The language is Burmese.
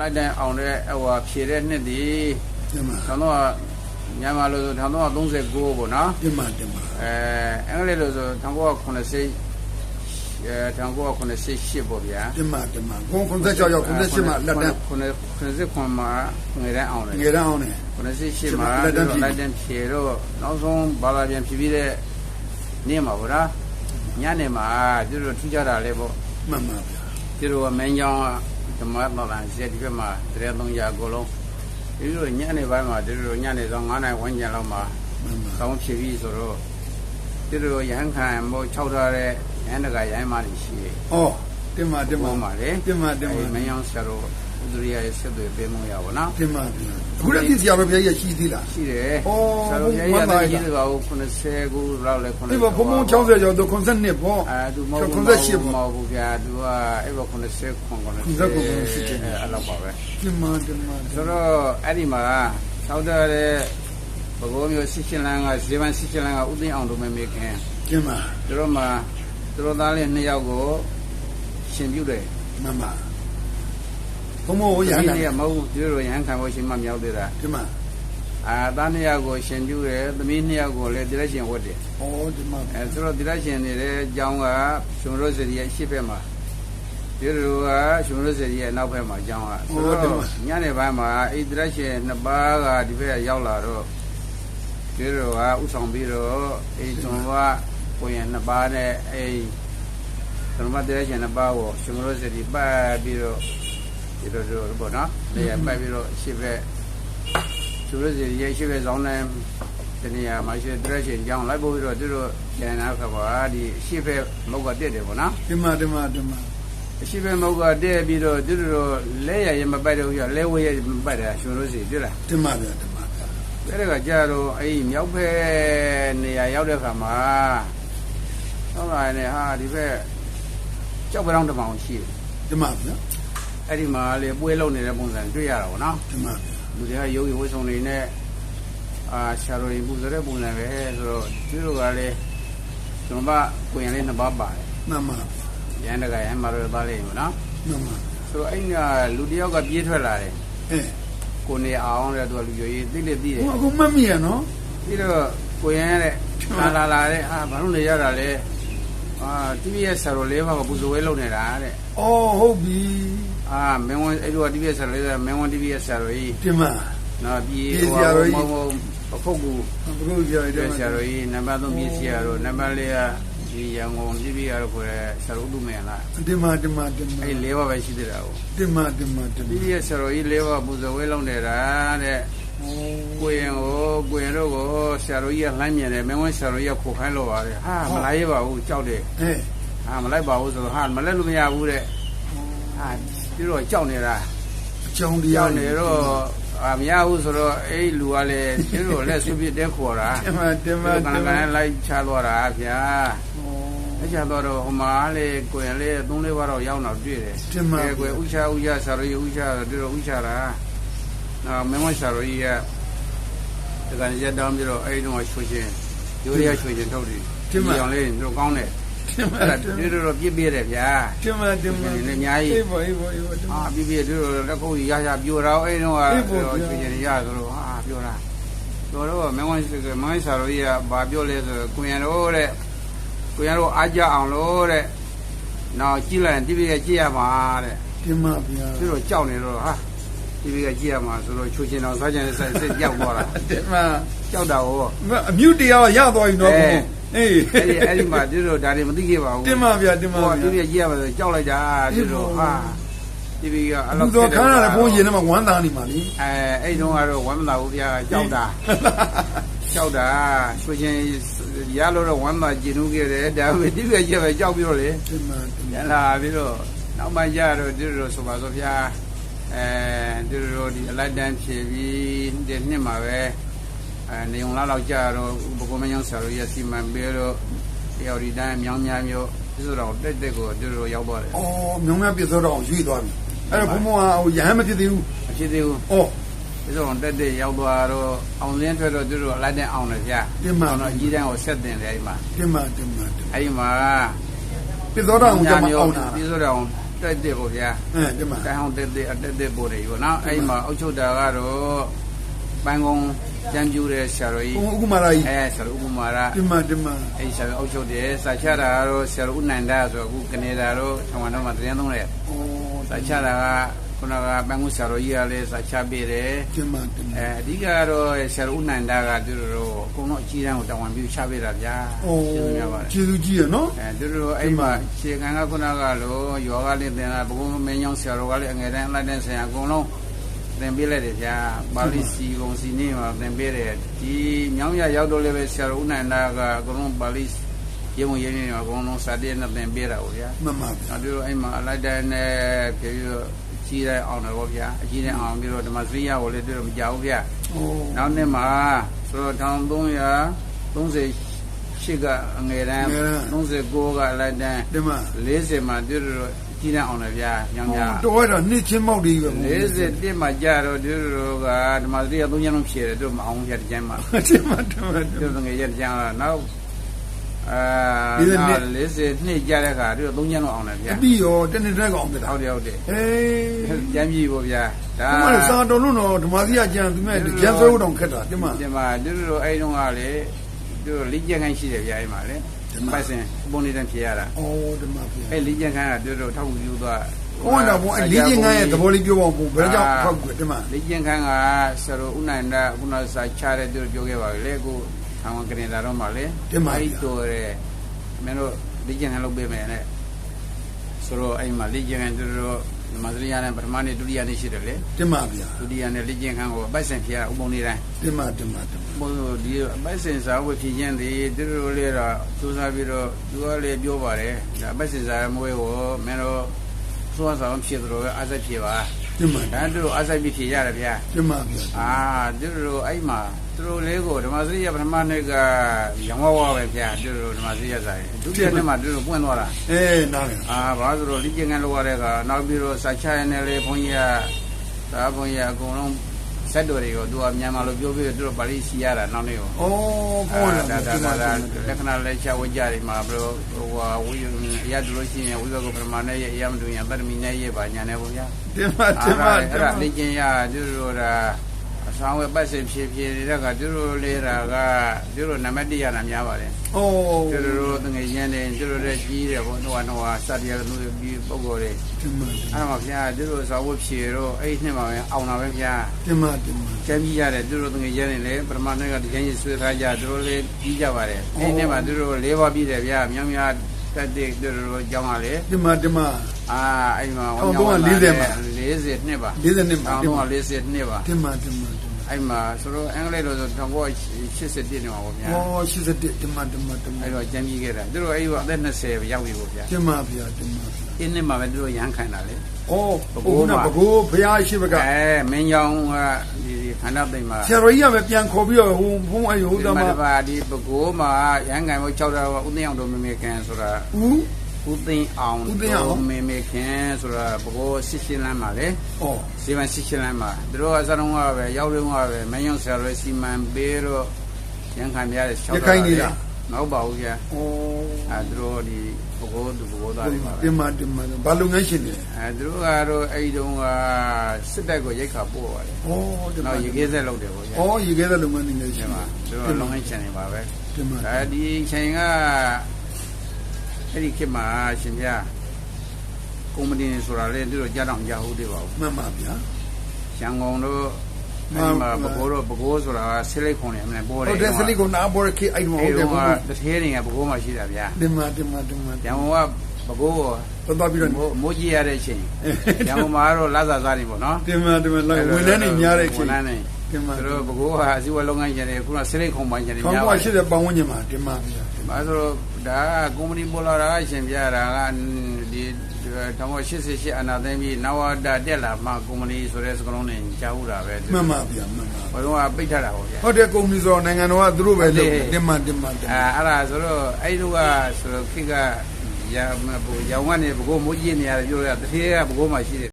လိုက်တဲ့အောင်တဲ့ဟိုဖြည့်တဲ့နှစ်ဒီတင်ပါထောင်တော့မြန်မာလို့ဆိုထောင်တော့39ပေါ့နော်တင်ပါတင်ပါအဲအင်္ဂလိပ်လို့ဆို1990အဲ1998ပေါ့ဗျာတင်ပါတင်ပါကို96ရောက်98မှာလက်တန်း99မှာငွေတန်းအောင်တယ်ငယ်တန်းအောင်နေ98မှာလက်တန်းလိုက်တဲ့ဖြည့်တော့နောက်ဆုံးဘာသာပြန်ဖြည့်ပြီးတဲ့နေ့မှာပေါ့နော်ညနေမှာသူတို့ထူးကြတာလေပေါ့မှန်ပါဗျာသူတို့ကမင်းကြောင် ဓမ္မမလာဇက်ဒီဘက်မှာတရေ300အကုန်လုံးဒီလိုညနေပိုင်းမှာဒီလိုညနေဆောင်9နိုင်ဝန်းကျင်လောက်မှာမှန်ပါတောင်းဖြစ်ပြီးဆိုတော့ဒီလိုရဟန်းခံမို့6ထားတဲ့ရဟန်းတကရဟန်းမတွေရှိတယ်ဩတင်ပါတင်ပါပေါ်မှာလေတင်ပါတင်ပါမင်းကြောင်ဆရာတော် ဥဒရိယရဲ့ဆက်သွယ်ပေးမှုရပါတော့တင်ပါဗျာအခုလည်းဒီဆရာတော်ဘုရားကြီးရှိသေးလားရှိတယ်ဩဆရာတော်ရမှရန်ပါတဲ့ဗျာကြီးတွေက90ခုလောက်လဲ90ဒီဘဘုံဘုံ60ကျော်တော့92ပေါ့အဲသူမဟုတ်ဘူး98မပေါ့ဟုတ်ဘူးဗျာသူကအဲ့ဘ90ခွန်90 90ခွန်90ရှိတယ်အဲ့လောက်ပါပဲတင်ပါတင်ပါဆိုတော့အဲ့ဒီမှာသောက်တဲ့ဘကိုးမျိုးစစ်ချင်းလန်းကဇေဗန်စစ်ချင်းလန်းကဥသိမ်းအောင်တို့မဲမေခင်တင်ပါသူတို့မှာသူတို့သားလေးနှစ်ယောက်ကိုရှင်ပြုတယ်မှန်ပါ ဘုံဘုံရဟဒီန်းနေ့ကမဟုတ်ဘူးသူတို့ရဟန်းခံဖို့ရှင်မမြောက်သေးတာတင်ပါအာသားနှစ်ယောက်ကိုရှင်ပြုတယ်သမီးနှစ်ယောက်ကိုလည်းတိရရှင်ဝတ်တယ်ဩတင်ပါအဲဆိုတော့တိရရှင်နေတဲ့အကြောင်းကရှင်ရိုးစရီရဲ့ရှေ့ဘက်မှာဒီလိုကရှင်ရိုးစရီရဲ့နောက်ဘက်မှာအကြောင်းကဆိုတော့ညနေပိုင်းမှာအဲ့တိရရှင်နှစ်ပါးကဒီဘက်ရောက်လာတော့ဒီလိုကဥဆောင်ပြီးတော့အဲကျွန်တော်ကကိုရင်နှစ်ပါးနဲ့အဲကျွန်တော်တဲ့ရှင်နှစ်ပါးကိုရှင်မလို့စတိပတ်ပြီးတော့ ဒီလိုလိုပေါ့နော်လေပတ်ပြီးတော့ရှေ့ဘက်သူတို့စီရဲ့ရှေ့ဘက်ဆောင်တဲ့တနေရာမှာရှိတဲ့ရှင်ကြောင်းလိုက်ပို့ပြီးတော့သူတို့ကျန်တာခါပါဒီရှေ့ဘက်မုတ်ကတက်တယ်ပေါ့နော်တင်ပါတင်ပါတင်ပါရှေ့ဘက်မုတ်ကတက်ပြီးတော့သူတို့လဲရရင်မပတ်တော့ဘူးလဲဝဲရမပတ်တာရှင်တို့စီတွေ့လားတင်ပါဗျာတင်ပါဗျာအဲ့ဒါကကြာတော့အဲ့မြောက်ဘက်နေရာရောက်တဲ့ခါမှာဟုတ်လားနဲ့ဟာဒီဘက်ကြောက်ပတောင်းတစ်ပေါင်ရှိတယ်တင်ပါဗျာ အဲ့ဒီမှာလေပွဲလုံးနေတဲ့ပုံစံတွေ့ရတာပေါ့နော်တင်ပါဗျာလူတွေကရုပ်ရည်ဝတ်ဆောင်နေနဲ့အာရှာရိုရင်ပူဇော်တဲ့ပုံစံပဲဆိုတော့သူတို့ကလေကျွန်မကိုရင်လေးနှစ်ပါးပါတယ်မှန်ပါရန်တကရန်မာရောသားလေးပေါ့နော်မှန်ပါဆိုတော့အဲ့ကလူတယောက်ကပြေးထွက်လာတယ်အဲကိုနေအောင်တဲ့သူကလူကြီးရေးသိလေသိတယ်ဟိုအခုမတ်မိရနော်ပြီးတော့ကိုရင်တဲ့လာလာလာတဲ့အာဘာလို့နေရတာလဲအာတိပြည့်ဆရာတော်လေးပါကပူဇော်ဝဲလုပ်နေတာတဲ့အော်ဟုတ်ပြီ အာမင်းဝန်အဲ့လိုတိပြည့်ဆရာလေးကမင်းဝန်တိပြည့်ဆရာတော်ကြီးတင်ပါနော်ပြီးပြည်ဆရာတော်ကြီးဟိုဟိုအခုတ်ကူဘုရားကြီးပြတယ်ည့်ဆရာတော်ကြီးနံပါတ်3ပြည့်ဆရာတော်နံပါတ်4ကဒီရန်ကုန်တိပြည့်ရတော့ခေါ်တဲ့ဆရာတော်ဥဒ္ဓမယလားတင်ပါတင်ပါတင်ပါအဲ့လေးပါပဲရှိသေးတာကိုတင်ပါတင်ပါတင်တိပါပြည့်ဆရာတော်ကြီးလေးပါပူဇော်ဝဲလုပ်နေတာတဲ့ကိုရင်ကိုကိုရင်တို့ကိုဆရာတော်ကြီးကလှမ်းမြင်တယ်မင်းဝန်ဆရာတော်ကြီးကခိုးခိုင်းလို့ပါတယ်ဟာမလာရပါဘူးကြောက်တယ်အဲဟာမလိုက်ပါဘူးဆိုတော့ဟာမလက်လို့မရဘူးတဲ့ဟာ ပြီးတော့ကြောက်နေတာအကြောင်းတရာကြောက်နေတော့အာမရဘူးဆိုတော့အဲ့လူကလည်းပြီးတော့လက်ဆွပြစ်တဲ့ခေါ်တာတင်ပါတင်ပါကတင်နပါကလိုက်ချသွားတာဗျာအချသွားတော့ဟိုမှာလေကိုရင်လေးသုံးလေးပါတော့ရောက်တော့တွေ့တယ်တင်ပါအဲကိုဥချဥချဆရာတော်ကြီးဥချတော့တို့ဥချတာနော်မင်းမဆရာတော်ကြီးကတကန်ရက်တောင်းပြီးတော့အဲ့ဒီတော့ချွေချင်းရိုးရချွေချင်းထုတ်တယ်အောင်လေးတို့ကောင်းတယ် တင်ပါအဲ့ဒါတို့တော့ပြစ်ပြတယ်ဗျာတင်ပါတင်ပါဒီနေ့အများကြီးအေးပါအေးပါအေးပါတင်ပါအာပြပြတို့လက်ခုပ်ကြီးရရပြိုတော့အဲ့တော့အေးပေါ့တော့ဗျာချွေချင်းရဆိုတော့ဟာပြောတာပြောတော့မင်းဝန်မင်းဆရာတော်ကြီးကဘာပြောလဲဆိုကိုရင်တို့တဲ့ကိုရင်တို့အားကြအောင်လို့တဲ့နောက်ကြည့်လိုက်ရင်ပြပြကြည့်ရမှာတဲ့တင်ပါဗျာသူတို့ကြောက်နေတော့ဟာဒီဘက်ကကြည့်ရမှာဆိုတော့ချိုးချင်တော့စားချင်တဲ့စိတ်စိတ်ရောက်သွားတာတင်ပါကြောက်တာဟောအမြုပ်တရားရသွားပြီနော်ဘုံ အေးအဲ့ဒီအဲ့ဒီမှာသူတို့ဒါတွေမသိခဲ့ပါဘူးတင်ပါဗျာတင်ပါဟောဗျာဒီဘက်ကကြည့်ရမှာဆိုကြောက်လိုက်တာသူတို့ဟာဒီဘက်ကအဲ့လူတော်ခါရတဲ့ဘုံရင်ထဲမှာဝမ်းသာနေပါလေအဲအဲ့တုန်းကတော့ဝမ်းမသာဘူးဗျာကြောက်တာကြောက်တာချိုးချင်ရလို့တော့ဝမ်းသာကျင်လို့ခဲ့တယ်ဒါပေမဲ့ဒီဘက်ကကြည့်ပဲကြောက်ပြီးတော့လေတင်ပါတင်ရပါလာပြီးတော့နောက်မှကြတော့ဒီလိုဆိုပါဆိုဗျာအဲဒီလိုဒီအလိုက်တန်းဖြည့်ပြီးဒီနှစ်မှာပဲ အဲနေုံလာလောက်ကြတော့ဘကုမញ្ញောင်းဆရာတို့ရဲ့စီမံပေးတော့တယောက်ဒီတိုင်းမြောင်းများမျိုးဒီဆိုတော့တက်တက်ကိုဒီလိုရောက်သွားတယ်အော်မြောင်များပြသောတော့ရွေ့သွားပြီအဲ့တော့ဘုံဘုံကဟိုရဟန်းမဖြစ်သေးဘူးအဖြစ်သေးဘူးအော်ဒီဆိုတော့တက်တက်ရောက်သွားတော့အောင်လင်းထွက်တော့ဒီလိုအလိုက်တန်းအောင်တယ်ဗျာတင်ပါအောင်တော့အကြီးတန်းကိုဆက်တင်တယ်အဲ့ဒီမှာတင်ပါတင်ပါတင်ပါအဲ့ဒီမှာပြသောတော့အောင်ကြမှာအောင်တာဒီဆိုတော့တက်တက်ပေါ့ဗျာအဲဒီမှာတိုင်အောင်တက်တက်အတက်တက်ပို့တယ်ပေါ့နော်အဲ့မှာအုတ်ချုပ်တာကတော့ ပန်းကုန်းကျမ်းပြူတဲ့ဆရာတော်ကြီးဥက္ကမရာကြီးအဲဆရာတော်ဥပမာရဒီမှာဒီမှာအဲ့ဆရာတော်အုတ်ချုပ်တယ်စာချတာကတော့ဆရာတော်ဦးနန္ဒဆိုအခုကနေဒါတော့ထောင်ဝင်တော့မှသတင်းသုံးတယ်ဩစာချတာကခုနကပန်းကုန်းဆရာတော်ကြီးကလည်းစာချပေးတယ်ဒီမှာဒီမှာအဲအဓိကတော့ဆရာတော်ဦးနန္ဒကသူတို့အကုန်လုံးအကြီးတန်းကိုတောင်းဝန်ပြီးချပေးတာဗျာကျေးဇူးများပါတယ်ကျေးဇူးကြီးရနော်အဲသူတို့အဲ့မှာခြေခံကခုနကလို့ယောဂလေးသင်တာဘုံမင်းညောင်းဆရာတော်ကလည်းအငယ်တန်းအလိုက်တန်းဆရာအကုန်လုံး သင်ပေးလိုက်တယ်ဗျာပါဠိစီကုံစီနေမှာသင်ပေးတယ်ဒီမြောင်းရရောက်တော့လည်းပဲဆရာတော်ဦးနန္ဒကအကုန်လုံးပါဠိရေမုံရင်းနေမှာအကုန်လုံးစာတည့်နဲ့သင်ပေးတာပေါ့ဗျာမှန်ပါဗျာနောက်သူတို့အဲ့မှာအလိုက်တန်းနဲ့ပြေပြီးတော့ကြီးတဲ့အောင်တယ်ပေါ့ဗျာအကြီးတဲ့အောင်ပြီးတော့ဓမ္မစရိယကိုလည်းသူတို့မကြောက်ဘူးဗျာဩနောက်နှစ်မှာဆိုတော့1338ကအငယ်တန်း39ကအလိုက်တန်းဒီမှာ40မှာတို့တို့ ကြီးတန်းအောင်တယ်ဗျာညောင်ညောင်တော့ရတော့နှစ်ချင်းမောက်ဒီပဲ41မှာကြတော့တို့တို့ကဓမ္မစရိယ3ညလုံးဖြည့်တယ်တို့မအောင်ရတဲ့ကျမ်းမှာဒီမှာဒီမှာဒီတို့ငယ်ရက်ကျမ်းလာနောက်အာ42 42ကြတဲ့ခါတို့3ညလုံးအောင်တယ်ဗျာအပြီးရောတနေ့တက်ကောင်တက်တာဟုတ်တယ်ဟုတ်တယ်အေးကျမ်းကြီးပေါ့ဗျာဒါဒီမှာစာတော်လုံးတော့ဓမ္မစီယကျန်သူမဲ့ကျန်ဆွဲဦးတောင်ခက်တာဒီမှာဒီမှာတို့တို့အဲ့တုန်းကလေတို့လိကျက်ခိုင်းရှိတယ်ဗျာအဲ့မှာလေ ဒီမှာပိုက်စင်ပုံနေတန်းဖြေရတာဩဒီမှာပြအဲ့လိကျက်ခိုင်းကတို့တို့ထောက်ကူယူသွားဟောတော့ဘုံအလေးချင်းငါရဲ့သဘောလေးပြောပါဦးဘုံဘယ်ကြောင့်ဖောက်ကွဒီမှာလိကျက်ခိုင်းကဆရာတော်ဦးနိုင်တာခုနစာချတဲ့တို့ပြောခဲ့ပါလေအခုထောင်ကနေလာတော့မှလေဒီမှာအဲ့တော်ရဲမင်းတို့လိကျက်ခိုင်းလုပ်ပေးမယ်နဲ့ဆိုတော့အဲ့မှာလိကျက်ခိုင်းတို့တို့ ဒီမှာစရိယာနဲ့ပထမနေ့ဒုတိယနေ့ရှိတယ်လေဒီမှာဗျာဒုတိယနေ့လိကျက်ခိုင်းကိုပိုက်စင်ဖြေရဥပုံနေတိုင်းဒီမှာဒီမှာဒီမှာဘုရားဒီအပိုက်စင်စာဝတ်ဖြစ်ခြင်းဒီသူတို့လေးတော့စူးစမ်းပြီးတော့သူကလည်းပြောပါတယ်ဒါအပိုက်စင်စာမွေးကိုမင်းတို့စူးစမ်းဆောင်ဖြစ်သလိုပဲအားစိတ်ဖြစ်ပါ ဒီမှာဒါသူတို့အားစိတ်ပြီးဖြစ်ရတယ်ဗျာဒီမှာဗျာအာသူတို့အဲ့မှာသူတို့လေးကိုဓမ္မစရိယပထမနေ့ကရောင်းဝဝပဲဗျာသူတို့ဓမ္မစရိယဆိုင်ဒုတိယနေ့မှာသူတို့ပွင့်သွားတာအေးနားလေအာဘာလို့ဆိုတော့လိကျင်ကန်လောက်ရတဲ့ကနောက်ပြီးတော့စာချရနေလေဘုန်းကြီးကဒါဘုန်းကြီးကအကုန်လုံး စက်တော်တွေကိုသူကမြန်မာလိုပြောပြီးတော့သူတို့ပါဠိစီရတာနောက်နေ့ကိုဩဘောရဒါဒါဒါဒါဒါဒါလက္ခဏာလက်ချဝကြတွေမှာဘယ်လိုဟိုဟာဝိရရတူလို့ရှိရင်ဝိဘကပရမနဲ့ရရမတူရင်တတမီနဲ့ရပါညာနေပေါ့ဗျာဒီမှာဒီမှာအဲ့ဒါလေ့ကျင့်ရသူတို့ဒါ အဆောင်ဝဲပတ်စင်ဖြည်းဖြည်းတဲ့ကသူတို့လေးတာကသူတို့နံပါတ်1ရတာများပါတယ်ဩသူတို့တငယ်ချင်းတွေသူတို့လည်းကြီးတယ်ဘုန်းတော်ကတော့စတရားသူပြီးပုံကိုယ်တွေဒီမှာအဲ့မှာဗျာသူတို့ဆောင်ဝဲဖြည်းတော့အဲ့နှစ်မှာပဲအောင်တာပဲဗျာဒီမှာဒီမှာကျမ်းကြီးရတယ်သူတို့တငယ်ချင်းတွေလည်းပရမနဲ့ကဒီကျမ်းကြီးဆွေးထားကြသူတို့လည်းကြီးကြပါတယ်အဲ့နှစ်မှာသူတို့၄ပါးပြီးတယ်ဗျာမြောင်းများတက်တဲ့သူတို့ကြောင်းရလေဒီမှာဒီမှာအာအဲ့မှာ1340မှာ40နှစ်ပါ40နှစ်မှာတောင်ဒီတော့မှာ40နှစ်ပါဒီမှာဒီမှာ အဲ့မှာဆိုတော့အင်္ဂလိပ်လိုဆို1980တိနေမှာပေါ့ဗျာဩ81ဒီမှာဒီမှာဒီမှာအဲ့တော့ကျမ်းကြီးခဲ့တာသူတို့အဲ့ဒီကအသက်20ရောက်ပြီပေါ့ဗျာဒီမှာဗျာဒီမှာအင်းနှစ်မှာပဲသူတို့ရန်ခံတာလေဩဘုန်းကဘကိုးဘုရားရှိဘကအဲမင်းကြောင်ကဒီဒီခန္ဓာသိမ့်မှာဆရာတော်ကြီးကပဲပြန်ခေါ်ပြီးတော့ဟိုဘုန်းအယုဒ္ဓမဒီမှာဒီပကိုးမှာရန်ခံဖို့6တာကဥသိအောင်တို့မေမေခင်ဆိုတာဦး ဥသိအောင်ဥသိအောင်မေမေခင်ဆိုတာပကိုးစစ်ရှင်းလမ်းမှာလေဩစီမံစစ်ရှင်းလမ်းမှာသူတို့ကအစတုန်းကပဲရောက်တုန်းကပဲမင်းကြောင်ဆရာတော်စီမံပေးတော့ရန်ခံပြရတယ်6တာရခိုင်နေလားမဟုတ်ပါဘူးဗျာဩအဲသူတို့ဒီပကိုးသူပကိုးသားတွေပါပဲဒီမှာဒီမှာဘာလုပ်ငန်းရှင်လဲအဲသူတို့ကတော့အဲ့ဒီတုန်းကစစ်တပ်ကိုရိတ်ခါပို့ပါတယ်ဩဒီမှာနောက်ရေခဲဆက်လုပ်တယ်ပေါ့ဗျာဩရေခဲတဲ့လုပ်ငန်းတွေလည်းရှိဒီမှာမှာသူတို့လုံငန်းချန်နေပါပဲဒီမှာအဲဒီချိန်က အဲ့ဒီခေတ်မှာရှင်ပြကုမ္ပဏီဆိုတာလေသူတို့ကြားတော့ကြားဟုတ်တယ်ပါဘူးမှန်ပါဗျာရန်ကုန်တို့မှအဲ့န်ဒီပါမှာပကိုးတို့ပကိုးဆိုတာဆေးလိတ်ခွန်နေအမှန်ပေါ်တယ်ဟုတ်တယ်စလိကိုနားပေါ်ရခေအဲ့ဒီမှာဟုတ်အဲ့တယ်ဒီဘုမှာန်းတစ်သေးနေကပကိုးမှရှိတာဗျာဒီမှာဒီမှာဒီမှာရန်ကုန်ကပကိုးကိုတော့တော့ပြီးတော့မိုးမိုးကြီးရတဲ့အချိန်ရန်ကုန်မှာတော့လာစားစားနေပေါ့နော်ဒီမှာဒီမှာလိုက်ဝင်နေနေများတဲ့ခေဝန်ထမ်းနေဒီမှာသူတို့ဘကိုးဟာအစည်းအဝေးလုပ်ငန်းရှင်တွေခုနဆေးလိတ်ခုံပိုင်းရှင်တွေခေါင်းများကပါရှိတဲ့ပတ်ဝန်းကျင်မှာဒီမှာဗျာ ဘာလို့ဒါကကုမ္ပဏီပေါ်လာတာကရှင်ပြတာကဒီ1988အနာသိမ်းပြီးနဝဒတက်လာမှကုမ္ပဏီဆိုတဲ့စကလုံးနဲ့ကြားဦးတာပဲမှန်ပါဗျာမှန်ပါဘယ်တော့ပိတ်ထားတာပေါ့ဗျာဟုတ်တယ်ကုမ္ပဏီဆိုတော့နိုင်ငံတော်ကသူတို့ပဲလုပ်ဒီမှာဒီမှာဒီအဲမှာအဲ့ဒါဆိုတော့အဲ့ဒီကဆိုတော့ခိကရမဘူရောင်ကနေဘကိုးမိုးကြီးနေရတယ်ပြောရတတိယကဘကိုးမှရှိတယ်